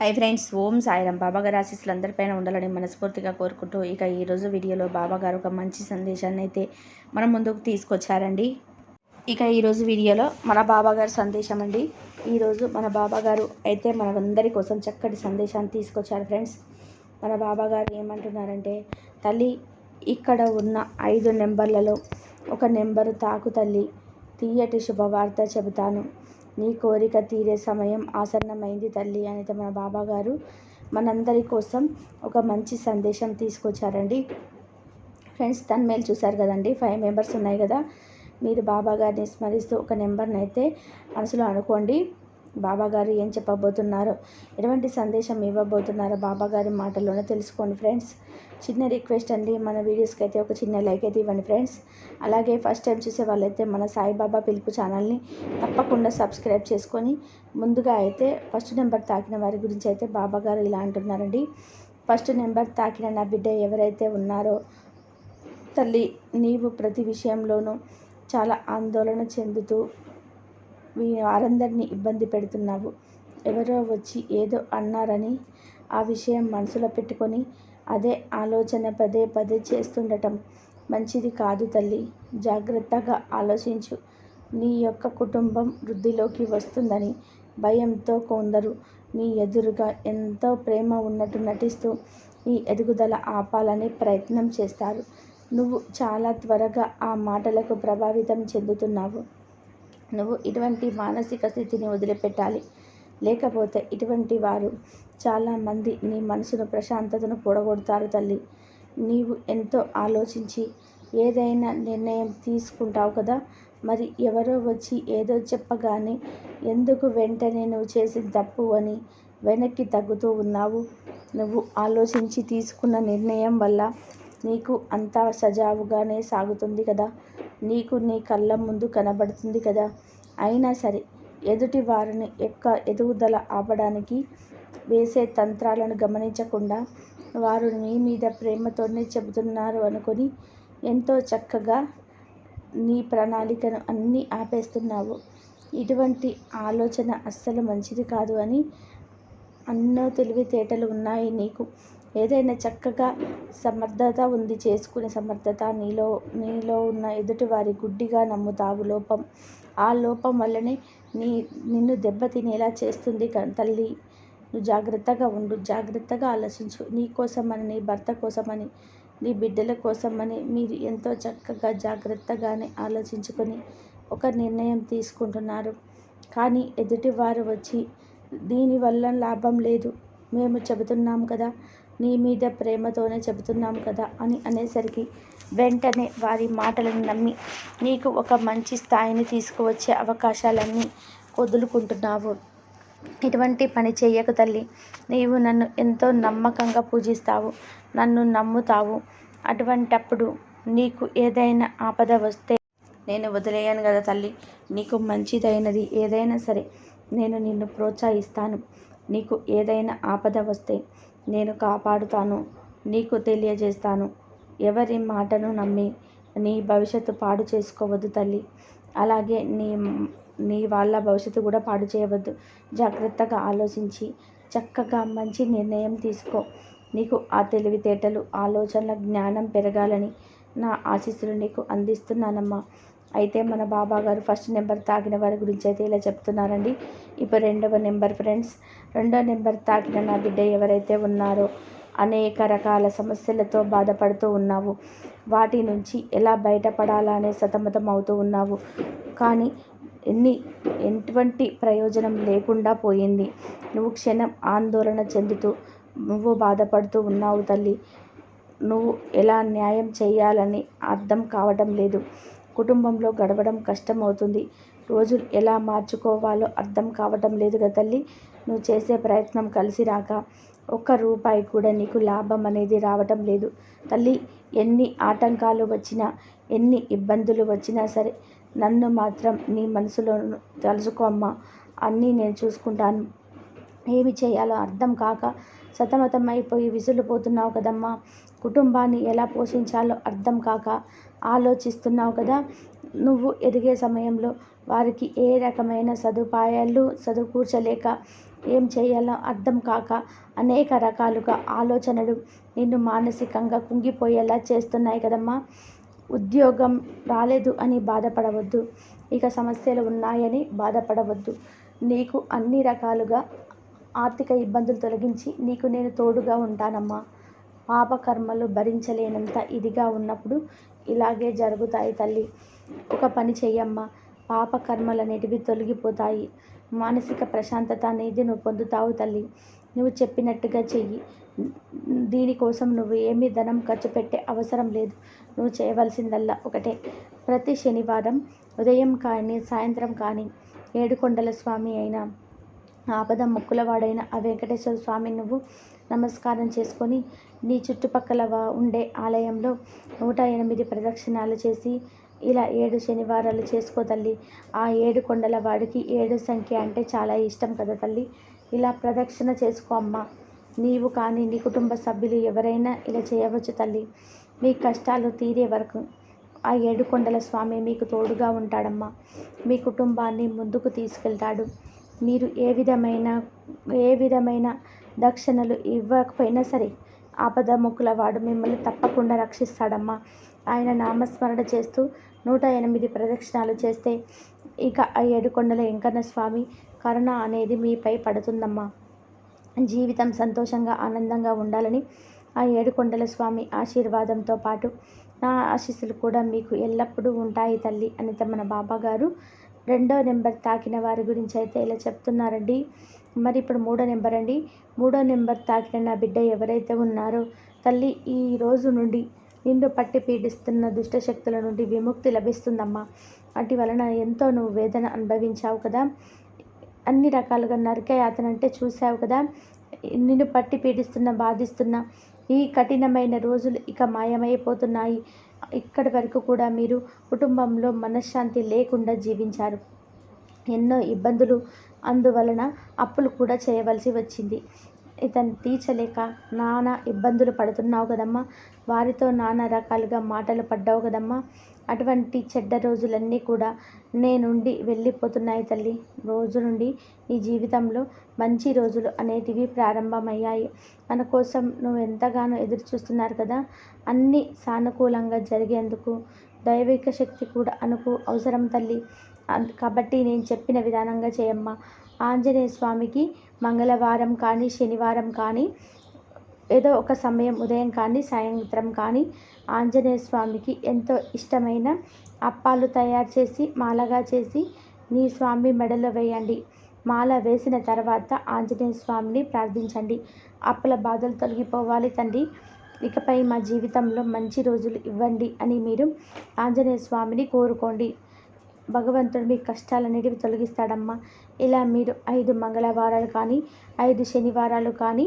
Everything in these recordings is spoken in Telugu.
హై ఫ్రెండ్స్ ఓం సాయిరాం. బాబాగారి ఆశీస్సులు అందరిపైన ఉండాలని మనస్ఫూర్తిగా కోరుకుంటూ ఇక ఈరోజు వీడియోలో బాబాగారు ఒక మంచి సందేశాన్ని అయితే మన ముందుకు తీసుకొచ్చారండి. ఇక ఈరోజు వీడియోలో మన బాబాగారు సందేశం అండి. ఈరోజు మన బాబాగారు అయితే మనందరి కోసం చక్కటి సందేశాన్ని తీసుకొచ్చారు ఫ్రెండ్స్. మన బాబాగారు ఏమంటున్నారంటే తల్లి ఇక్కడ ఉన్న ఐదు నెంబర్లలో ఒక నెంబరు తాకు తల్లి. తీయటి శుభవార్త చెబుతాను. నీ కోరిక తీరే సమయం ఆసన్నమైంది తల్లి అనేది మన బాబాగారు. మనందరి కోసం ఒక మంచి సందేశం తీసుకొచ్చారండి. ఫ్రెండ్స్ తన మేలు చూశారు కదండి. ఫైవ్ మెంబర్స్ ఉన్నాయి కదా. మీరు బాబాగారిని స్మరిస్తూ ఒక నెంబర్ని అయితే మనసులో అనుకోండి. బాబాగారు ఏం చెప్పబోతున్నారో? ఎటువంటి సందేశం ఇవ్వబోతున్నారో బాబాగారి మాటల్లోనే తెలుసుకోండి ఫ్రెండ్స్. చిన్న రిక్వెస్ట్ అండి మన వీడియోస్కి అయితే ఒక చిన్న లైక్ అయితే ఇవ్వండి ఫ్రెండ్స్. అలాగే ఫస్ట్ టైం చూసే వాళ్ళైతే మన సాయిబాబా పిలుపు ఛానల్ని తప్పకుండా సబ్స్క్రైబ్ చేసుకొని ముందుగా అయితే ఫస్ట్ నెంబర్ తాకిన వారి గురించి అయితే బాబాగారు ఇలా అంటున్నారండి. ఫస్ట్ నెంబర్ తాకిన నా బిడ్డ ఎవరైతే ఉన్నారో తల్లి నీవు ప్రతి విషయంలోనూ చాలా ఆందోళన చెందుతూ వారందరినీ ఇబ్బంది పెడుతున్నావు. ఎవరో వచ్చి ఏదో అన్నారని ఆ విషయం మనసులో పెట్టుకొని అదే ఆలోచన పదే పదే చేస్తుండటం మంచిది కాదు తల్లి. జాగ్రత్తగా ఆలోచించు. నీ యొక్క కుటుంబం వృద్ధిలోకి వస్తుందని భయంతో కొందరు నీ ఎదురుగా ఎంతో ప్రేమ ఉన్నట్టు నటిస్తూ నీ ఎదుగుదల ఆపాలని ప్రయత్నం చేస్తారు. నువ్వు చాలా త్వరగా ఆ మాటలకు ప్రభావితం చెందుతున్నావు. నువ్వు ఇటువంటి మానసిక స్థితిని వదిలిపెట్టాలి. లేకపోతే ఇటువంటి వారు చాలామంది నీ మనసును ప్రశాంతతను పొడగొడతారు తల్లి. నీవు ఎంతో ఆలోచించి ఏదైనా నిర్ణయం తీసుకుంటావు కదా? మరి ఎవరో వచ్చి ఏదో చెప్పగానే ఎందుకు వెంటనే నువ్వు చేసి తప్పు అని వెనక్కి తగ్గుతూ ఉన్నావు? నువ్వు ఆలోచించి తీసుకున్న నిర్ణయం వల్ల నీకు అంతా సజావుగానే సాగుతుంది కదా? నీకు నీ కళ్ళ ముందు కనబడుతుంది కదా? అయినా సరే ఎదుటి వారిని యొక్క ఎదుగుదల ఆపడానికి వేసే తంత్రాలను గమనించకుండా వారు నీ మీద ప్రేమతోనే చెబుతున్నారు అనుకొని ఎంతో చక్కగా నీ ప్రణాళికను అన్నీ ఆపేస్తున్నావు. ఇటువంటి ఆలోచన అస్సలు మంచిది కాదు అని అన్నో తెలివితేటలు ఉన్నాయి నీకు. ఏదైనా చక్కగా సమర్థత ఉంది చేసుకునే సమర్థత నీలో నీలో ఉన్న ఎదుటివారి గుడ్డిగా నమ్ముతావు లోపం. ఆ లోపం వల్లనే నీ నిన్ను దెబ్బతినేలా చేస్తుంది తల్లి. నువ్వు జాగ్రత్తగా ఉండు జాగ్రత్తగా ఆలోచించు. నీ కోసమని నీ భర్త కోసమని నీ బిడ్డల కోసమని మీరు ఎంతో చక్కగా జాగ్రత్తగానే ఆలోచించుకొని ఒక నిర్ణయం తీసుకుంటున్నారు. కానీ ఎదుటివారు వచ్చి దీనివల్ల లాభం లేదు. మేము చెబుతున్నాం కదా నీ మీద ప్రేమతోనే చెబుతున్నాం కదా అని అనేసరికి వెంటనే వారి మాటలను నమ్మి నీకు ఒక మంచి స్థాయిని తీసుకువచ్చే అవకాశాలన్నీ వదులుకుంటున్నావు. ఇటువంటి పని చేయకు తల్లి. నీవు నన్ను ఎంతో నమ్మకంగా పూజిస్తావు నన్ను నమ్ముతావు. అటువంటప్పుడు నీకు ఏదైనా ఆపద వస్తే నేను వదిలేయను కదా తల్లి. నీకు మంచిదైనది ఏదైనా సరే నేను నిన్ను ప్రోత్సహిస్తాను. నీకు ఏదైనా ఆపద వస్తే నేను కాపాడుతాను నీకు తెలియజేస్తాను. ఎవరి మాటను నమ్మి నీ భవిష్యత్తు పాడు చేసుకోవద్దు తల్లి. అలాగే నీ నీ వాళ్ళ భవిష్యత్తు కూడా పాడు చేయవద్దు. జాగ్రత్తగా ఆలోచించి చక్కగా మంచి నిర్ణయం తీసుకో. నీకు ఆ తెలివితేటలు ఆలోచనల జ్ఞానం పెరగాలని నా ఆశీస్సులు నీకు అందిస్తున్నానమ్మా. అయితే మన బాబా గారు ఫస్ట్ నెంబర్ తాకిన వారి గురించి అయితే ఇలా చెప్తున్నారండి. ఇప్పుడు రెండవ నెంబర్ ఫ్రెండ్స్ రెండో నెంబర్ తాకిన నా బిడ్డ ఎవరైతే ఉన్నారో అనేక రకాల సమస్యలతో బాధపడుతూ ఉన్నావు. వాటి నుంచి ఎలా బయటపడాలనే సతమతం అవుతూ ఉన్నావు. కానీ ఎన్ని ఎటువంటి ప్రయోజనం లేకుండా పోయింది. నువ్వు క్షణం ఆందోళన చెందుతూ నువ్వు బాధపడుతూ ఉన్నావు తల్లి. నువ్వు ఎలా న్యాయం చేయాలని అర్థం కావటం లేదు. కుటుంబంలో గడవడం కష్టమవుతుంది. రోజులు ఎలా మార్చుకోవాలో అర్థం కావటం లేదుగా తల్లి. నువ్వు చేసే ప్రయత్నం కలిసి రాక ఒక్క రూపాయి కూడా నీకు లాభం అనేది రావటం లేదు. తల్లి ఎన్ని ఆటంకాలు వచ్చినా ఎన్ని ఇబ్బందులు వచ్చినా సరే నన్ను మాత్రం నీ మనసులో తలుచుకో అమ్మా. అన్నీ నేను చూసుకుంటాను. ఏమి చేయాలో అర్థం కాక సతమతం అయిపోయి విసులుపోతున్నావు కదమ్మా. కుటుంబాన్ని ఎలా పోషించాలో అర్థం కాక ఆలోచిస్తున్నావు కదా. నువ్వు ఎదిగే సమయంలో వారికి ఏ రకమైన సదుపాయాలు చదువుకూర్చలేక ఏం చేయాలో అర్థం కాక అనేక రకాలుగా ఆలోచనలు నిన్ను మానసికంగా కుంగిపోయేలా చేస్తున్నాయి కదమ్మా. ఉద్యోగం రాలేదు అని బాధపడవద్దు. ఇక సమస్యలు ఉన్నాయని బాధపడవద్దు. నీకు అన్ని రకాలుగా ఆర్థిక ఇబ్బందులు తొలగించి నీకు నేను తోడుగా ఉంటానమ్మా. పాపకర్మలు భరించలేనంత ఇదిగా ఉన్నప్పుడు ఇలాగే జరుగుతాయి తల్లి. ఒక పని చెయ్యమ్మా. పాపకర్మలనేటివి తొలగిపోతాయి. మానసిక ప్రశాంతత అనేది నువ్వు పొందుతావు తల్లి. నువ్వు చెప్పినట్టుగా చెయ్యి. దీనికోసం నువ్వు ఏమీ ధనం ఖర్చు పెట్టే అవసరం లేదు. నువ్వు చేయవలసిందల్లా ఒకటే. ప్రతి శనివారం ఉదయం కానీ సాయంత్రం కానీ ఏడుకొండల స్వామి అయినా ఆపద మొక్కులవాడైన ఆ వెంకటేశ్వర స్వామి నువ్వు నమస్కారం చేసుకొని నీ చుట్టుపక్కల వా- ఉండే ఆలయంలో నూట ఎనిమిది ప్రదక్షిణాలు చేసి ఇలా ఏడు శనివారాలు చేసుకో తల్లి. ఆ ఏడు కొండల వాడికి ఏడు సంఖ్య అంటే చాలా ఇష్టం కదా తల్లి. ఇలా ప్రదక్షిణ చేసుకో అమ్మా. నీవు కానీ నీ కుటుంబ సభ్యులు ఎవరైనా ఇలా చేయవచ్చు తల్లి. మీ కష్టాలు తీరే వరకు ఆ ఏడు కొండల స్వామి మీకు తోడుగా ఉంటాడమ్మా. మీ కుటుంబాన్ని ముందుకు తీసుకెళ్తాడు. మీరు ఏ విధమైన ఏ విధమైన దక్షిణలు ఇవ్వకపోయినా సరే ఆపద మొక్కుల వాడు మిమ్మల్ని తప్పకుండా రక్షిస్తాడమ్మా. ఆయన నామస్మరణ చేస్తూ నూట ఎనిమిది ప్రదక్షిణాలు చేస్తే ఇక ఆ ఏడుకొండల వెంకన్న స్వామి కరుణ అనేది మీపై పడుతుందమ్మా. జీవితం సంతోషంగా ఆనందంగా ఉండాలని ఆ ఏడుకొండల స్వామి ఆశీర్వాదంతో పాటు నా ఆశీస్సులు కూడా మీకు ఎల్లప్పుడూ ఉంటాయి తల్లి అని మన బాబా గారు రెండో నెంబర్ తాకిన వారి గురించి అయితే ఇలా చెప్తున్నారండి. మరి ఇప్పుడు మూడో నెంబర్ అండి. మూడో నెంబర్ తాకిన నా బిడ్డ ఎవరైతే ఉన్నారో తల్లి ఈ రోజు నుండి నిన్ను పట్టి పీడిస్తున్న దుష్టశక్తుల నుండి విముక్తి లభిస్తుందమ్మా. వాటి వలన ఎంతో నువ్వు వేదన అనుభవించావు కదా. అన్ని రకాలుగా నరక అతనంటే చూసావు కదా. నిన్ను పట్టి పీడిస్తున్న బాధిస్తున్న ఈ కఠినమైన రోజులు ఇక మాయమైపోతున్నాయి. ఇక్కడి వరకు కూడా మీరు కుటుంబంలో మనశ్శాంతి లేకుండా జీవించారు. ఎన్నో ఇబ్బందులు అందువలన అప్పులు కూడా చేయవలసి వచ్చింది. ఇతను తీర్చలేక నానా ఇబ్బందులు పడుతున్నావు కదమ్మా. వారితో నానా రకాలుగా మాటలు పడ్డావు కదమ్మా. అటువంటి చెడ్డ రోజులన్నీ కూడా నేనుండి వెళ్ళిపోతున్నాయి తల్లి. రోజు నుండి నీ జీవితంలో మంచి రోజులు అనేటివి ప్రారంభమయ్యాయి. మన కోసం నువ్వు ఎంతగానో ఎదురు చూస్తున్నారు కదా. అన్నీ సానుకూలంగా జరిగేందుకు దైవిక శక్తి కూడా అనుకు అవసరం తల్లి. కాబట్టి నేను చెప్పిన విధానంగా చేయమ్మ. ఆంజనేయ స్వామికి మంగళవారం కానీ శనివారం కానీ ఏదో ఒక సమయం ఉదయం కానీ సాయంత్రం కానీ ఆంజనేయ స్వామికి ఎంతో ఇష్టమైన అప్పాలు తయారు చేసి మాలగా చేసి నీ స్వామి మెడలో వేయండి. మాల వేసిన తర్వాత ఆంజనేయ స్వామిని ప్రార్థించండి. అప్పుల బాధలు తొలగిపోవాలి తండ్రి. ఇకపై మా జీవితంలో మంచి రోజులు ఇవ్వండి అని మీరు ఆంజనేయ స్వామిని కోరుకోండి. భగవంతుడు మీ కష్టాలన్నిటివి తొలగిస్తాడమ్మా. ఇలా మీరు ఐదు మంగళవారాలు కానీ ఐదు శనివారాలు కానీ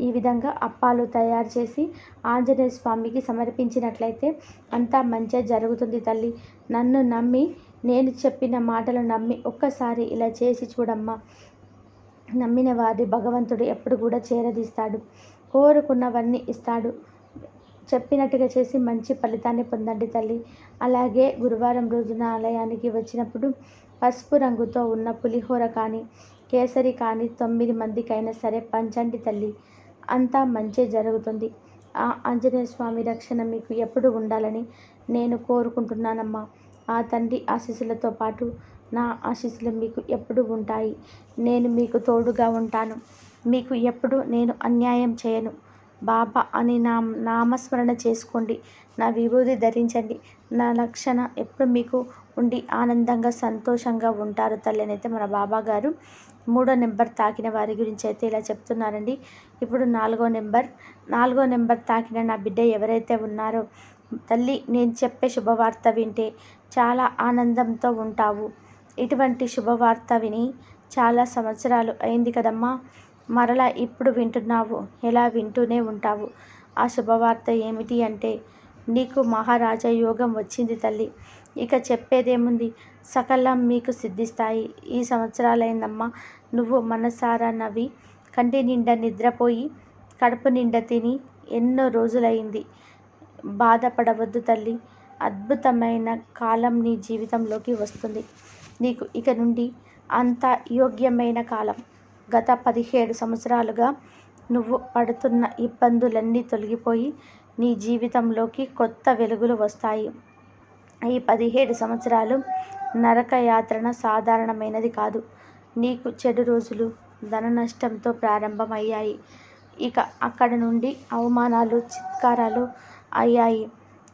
ఈ విధంగా అప్పాలు తయారు చేసి ఆంజనేయ స్వామికి సమర్పించినట్లయితే అంతా మంచిగా జరుగుతుంది తల్లి. నన్ను నమ్మి నేను చెప్పిన మాటలు నమ్మి ఒక్కసారి ఇలా చేసి చూడమ్మా. నమ్మిన వారి భగవంతుడు ఎప్పుడు కూడా చేరదీస్తాడు. కోరుకున్నవన్నీ ఇస్తాడు. చెప్పినట్టుగా చేసి మంచి ఫలితాన్ని పొందండి తల్లి. అలాగే గురువారం రోజున ఆలయానికి వచ్చినప్పుడు పసుపు రంగుతో ఉన్న పులిహోర కానీ కేసరి కానీ తొమ్మిది మందికైనా సరే పంచండి తల్లి. అంతా మంచి జరుగుతుంది. ఆ ఆంజనేయ స్వామి రక్షణ మీకు ఎప్పుడు ఉండాలని నేను కోరుకుంటున్నానమ్మా. ఆ తండ్రి ఆశీస్సులతో పాటు నా ఆశీస్సులు మీకు ఎప్పుడు ఉంటాయి. నేను మీకు తోడుగా ఉంటాను. మీకు ఎప్పుడు నేను అన్యాయం చేయను. బాబా అని నా నామస్మరణ చేసుకోండి. నా విభూది ధరించండి. నా లక్షణ ఎప్పుడు మీకు ఉండి ఆనందంగా సంతోషంగా ఉంటారు తల్లి అయితే మన బాబా గారు మూడో నెంబర్ తాకిన వారి గురించి అయితే ఇలా చెప్తున్నారండి. ఇప్పుడు నాలుగో నెంబర్ నాలుగో నెంబర్ తాకిన నా బిడ్డ ఎవరైతే ఉన్నారో తల్లి నేను చెప్పే శుభవార్త వింటే చాలా ఆనందంతో ఉంటావు. ఇటువంటి శుభవార్త విని చాలా సంవత్సరాలు అయింది కదమ్మా. మరలా ఇప్పుడు వింటున్నావు? ఎలా వింటూనే ఉంటావు? ఆ శుభవార్త ఏమిటి అంటే నీకు మహారాజా యోగం వచ్చింది తల్లి. ఇక చెప్పేదేముంది? సకలం మీకు సిద్ధిస్తాయి. ఈ సంవత్సరాలైందమ్మా నువ్వు మనసారా నవ్వి కంటి నిండా నిద్రపోయి కడుపు నిండా తిని ఎన్నో రోజులైంది. బాధపడవద్దు తల్లి. అద్భుతమైన కాలం నీ జీవితంలోకి వస్తుంది. నీకు ఇక నుండి అంత యోగ్యమైన కాలం. గత పదిహేడు సంవత్సరాలుగా నువ్వు పడుతున్న ఇబ్బందులన్నీ తొలగిపోయి నీ జీవితంలోకి కొత్త వెలుగులు వస్తాయి. ఈ పదిహేడు సంవత్సరాలు నరకయాత్రన సాధారణమైనది కాదు. నీకు చెడు రోజులు ధన నష్టంతో ప్రారంభమయ్యాయి. ఇక అక్కడ నుండి అవమానాలు చిత్కారాలు అయ్యాయి.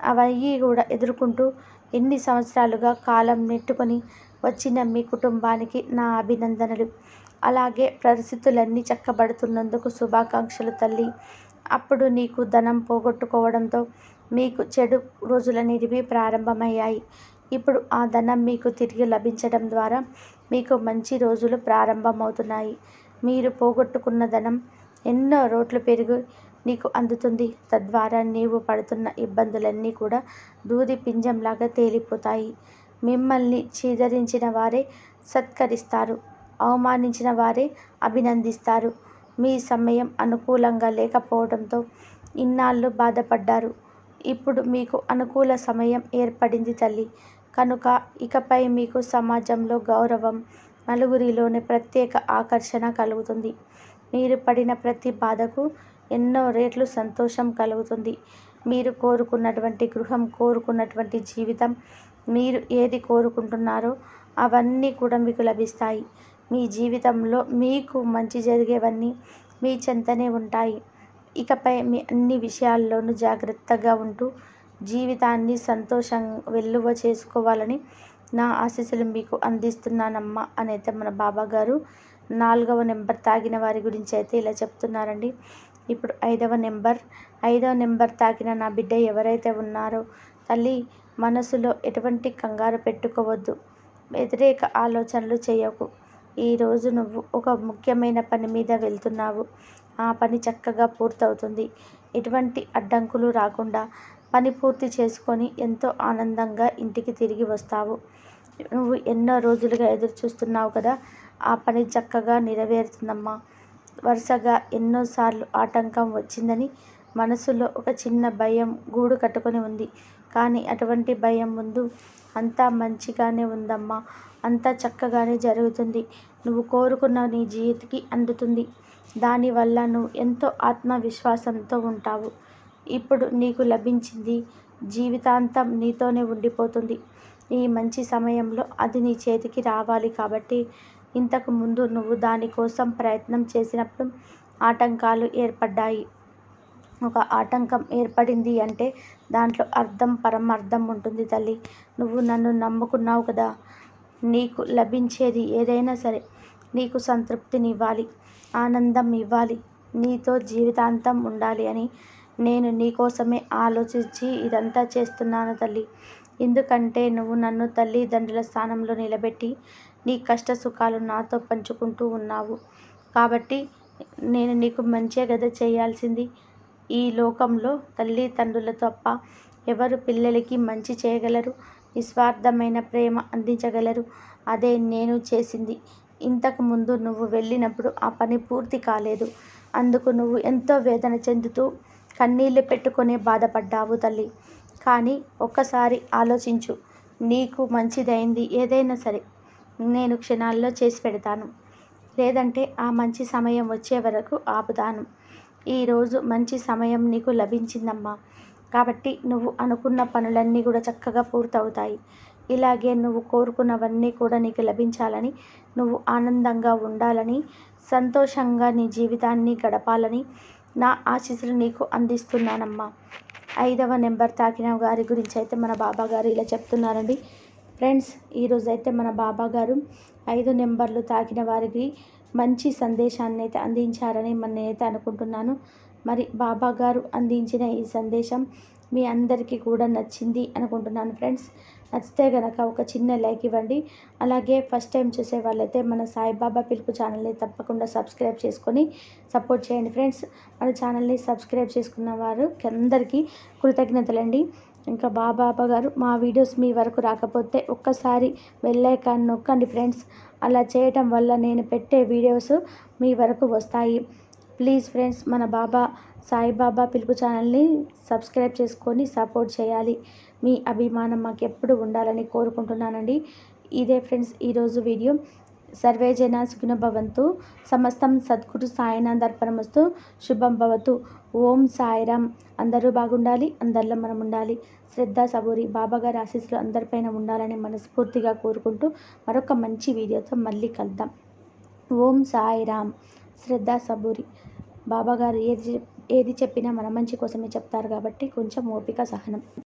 అవన్నీ కూడా ఎదుర్కొంటూ ఎన్ని సంవత్సరాలుగా కాలం నెట్టుకొని వచ్చిన మీ కుటుంబానికి నా అభినందనలు. అలాగే పరిస్థితులన్నీ చక్కబడుతున్నందుకు శుభాకాంక్షలు తల్లి. అప్పుడు నీకు ధనం పోగొట్టుకోవడంతో మీకు చెడు రోజులనేటివి ప్రారంభమయ్యాయి. ఇప్పుడు ఆ ధనం మీకు తిరిగి లభించడం ద్వారా మీకు మంచి రోజులు ప్రారంభమవుతున్నాయి. మీరు పోగొట్టుకున్న ధనం ఎన్నో రోట్లు పెరిగి నీకు అందుతుంది. తద్వారా నీవు పడుతున్న ఇబ్బందులన్నీ కూడా దూది పింజంలాగా తేలిపోతాయి. మిమ్మల్ని చీదరించిన వారే సత్కరిస్తారు. అవమానించిన వారే అభినందిస్తారు. మీ సమయం అనుకూలంగా లేకపోవడంతో ఇన్నాళ్ళు బాధపడ్డారు. ఇప్పుడు మీకు అనుకూల సమయం ఏర్పడింది తల్లి. కనుక ఇకపై మీకు సమాజంలో గౌరవం నలుగురిలోని ప్రత్యేక ఆకర్షణ కలుగుతుంది. మీరు పడిన ప్రతి బాధకు ఎన్నో రేట్లు సంతోషం కలుగుతుంది. మీరు కోరుకున్నటువంటి గృహం కోరుకున్నటువంటి జీవితం మీరు ఏది కోరుకుంటున్నారో అవన్నీ కూడా మీకు లభిస్తాయి. మీ జీవితంలో మీకు మంచి జరిగేవన్నీ మీ చెంతనే ఉంటాయి. ఇకపై మీ అన్ని విషయాల్లోనూ జాగ్రత్తగా ఉంటూ జీవితాన్ని సంతోషం వెల్లువ చేసుకోవాలని నా ఆశీస్సులు మీకు అందిస్తున్నానమ్మా అని అయితే మన బాబా గారు నాలుగవ నెంబర్ తాగిన వారి గురించి అయితే ఇలా చెప్తున్నారండి. ఇప్పుడు ఐదవ నెంబర్ ఐదవ నెంబర్ తాకిన నా బిడ్డ ఎవరైతే ఉన్నారో తల్లి మనసులో ఎటువంటి కంగారు పెట్టుకోవద్దు. వ్యతిరేక ఆలోచనలు చేయకు. ఈరోజు నువ్వు ఒక ముఖ్యమైన పని మీద వెళ్తున్నావు. ఆ పని చక్కగా పూర్తవుతుంది. ఎటువంటి అడ్డంకులు రాకుండా పని పూర్తి చేసుకొని ఎంతో ఆనందంగా ఇంటికి తిరిగి వస్తావు. నువ్వు ఎన్నో రోజులుగా ఎదురు చూస్తున్నావు కదా ఆ పని చక్కగా నెరవేరుతుందమ్మా. వరుసగా ఎన్నోసార్లు ఆటంకం వచ్చిందని మనసులో ఒక చిన్న భయం గూడు కట్టుకొని ఉంది. కానీ అటువంటి భయం ముందు అంతా మంచిగానే ఉందమ్మా. అంతా చక్కగానే జరుగుతుంది. నువ్వు కోరుకున్న నీ జీవితకి అందుతుంది. దానివల్ల నువ్వు ఎంతో ఆత్మవిశ్వాసంతో ఉంటావు. ఇప్పుడు నీకు లభించింది జీవితాంతం నీతోనే ఉండిపోతుంది. ఈ మంచి సమయంలో అది నీ చేతికి రావాలి కాబట్టి ఇంతకు ముందు నువ్వు దానికోసం ప్రయత్నం చేసినప్పుడు ఆటంకాలు ఏర్పడ్డాయి. ఒక ఆటంకం ఏర్పడింది అంటే దాంట్లో అర్థం పరమార్థం ఉంటుంది తల్లి. నువ్వు నన్ను నమ్ముకున్నావు కదా. నీకు లభించేది ఏదైనా సరే. నీకు సంతృప్తినివ్వాలి ఆనందం ఇవ్వాలి నీతో జీవితాంతం ఉండాలి అని నేను నీకోసమే ఆలోచించి ఇదంతా చేస్తున్నాను తల్లి. ఎందుకంటే నువ్వు నన్ను తల్లిదండ్రుల స్థానంలో నిలబెట్టి నీ కష్ట సుఖాలు నాతో పంచుకుంటూ ఉన్నావు. కాబట్టి నేను నీకు మంచిగా గద చేయాల్సింది ఈ లోకంలో తల్లిదండ్రుల తప్ప ఎవరు పిల్లలకి మంచి చేయగలరు? నిస్వార్థమైన ప్రేమ అందించగలరు. అదే నేను చేసింది. ఇంతకు ముందు నువ్వు వెళ్ళినప్పుడు ఆ పని పూర్తి కాలేదు. అందుకు నువ్వు ఎంతో వేదన చెందుతూ కన్నీళ్ళు పెట్టుకునే బాధపడ్డావు తల్లి. కానీ ఒక్కసారి ఆలోచించు. నీకు మంచిదైంది ఏదైనా సరే. నేను క్షణాల్లో చేసి పెడతాను. లేదంటే ఆ మంచి సమయం వచ్చే వరకు ఆపుతాను. ఈరోజు మంచి సమయం నీకు లభించిందమ్మా. కాబట్టి నువ్వు అనుకున్న పనులన్నీ కూడా చక్కగా పూర్తవుతాయి. ఇలాగే నువ్వు కోరుకున్నవన్నీ కూడా నీకు లభించాలని నువ్వు ఆనందంగా ఉండాలని సంతోషంగా నీ జీవితాన్ని గడపాలని నా ఆశీస్సులు నీకు అందిస్తున్నానమ్మా. ఐదవ నెంబర్ తాకిన గారి గురించి అయితే మన బాబా గారు ఇలా చెప్తున్నారండి. ఫ్రెండ్స్ ఈరోజు అయితే మన బాబా గారు ఐదు నెంబర్లు తాకిన వారికి మంచి సందేశాన్ని అయితే అందించారని మన నేనైతే అనుకుంటున్నాను. మరి బాబా గారు అందించిన ఈ సందేశం మీ అందరికీ కూడా నచ్చింది అనుకుంటున్నాను ఫ్రెండ్స్. నచ్చితే గనక ఒక చిన్న లైక్ ఇవ్వండి. అలాగే ఫస్ట్ టైం చూసే వాళ్ళైతే మన సాయిబాబా పిలుపు ఛానల్ని తప్పకుండా సబ్స్క్రైబ్ చేసుకొని సపోర్ట్ చేయండి ఫ్రెండ్స్. మన ఛానల్ని సబ్స్క్రైబ్ చేసుకున్న వారు అందరికీ కృతజ్ఞతలండి. ఇంకా బాబాబా గారు మా వీడియోస్ మీ వరకు రాకపోతే ఒక్కసారి వెళ్ళాక నొక్కండి ఫ్రెండ్స్. అలా చేయటం వల్ల నేను పెట్టే వీడియోస్ మీ వరకు వస్తాయి. ప్లీజ్ ఫ్రెండ్స్ మన బాబా సాయిబాబా పిలుపు ఛానల్ని సబ్స్క్రైబ్ చేసుకొని సపోర్ట్ చేయాలి. మీ అభిమానం మాకు ఎప్పుడు ఉండాలని కోరుకుంటున్నానండి. ఇదే ఫ్రెండ్స్ ఈరోజు వీడియో. సర్వే జన సుఖినభవంతు సమస్తం సద్గురు సాయినాథర్పణమస్తు శుభం భవతు. ఓం సాయిరామ్ అందరూ బాగుండాలి అందరిలో మనం ఉండాలి. శ్రద్ధ సబూరి బాబాగారి ఆశీస్సులు అందరిపైన ఉండాలని మనస్ఫూర్తిగా కోరుకుంటూ మరొక మంచి వీడియోతో మళ్ళీ కలుద్దాం. ఓం సాయిరామ్ శ్రద్ధ సబూరి. బాబాగారు ఏది ఏది చెప్పినా మన మంచి కోసమే చెప్తారు కాబట్టి కొంచెం ఓపిక సహనం.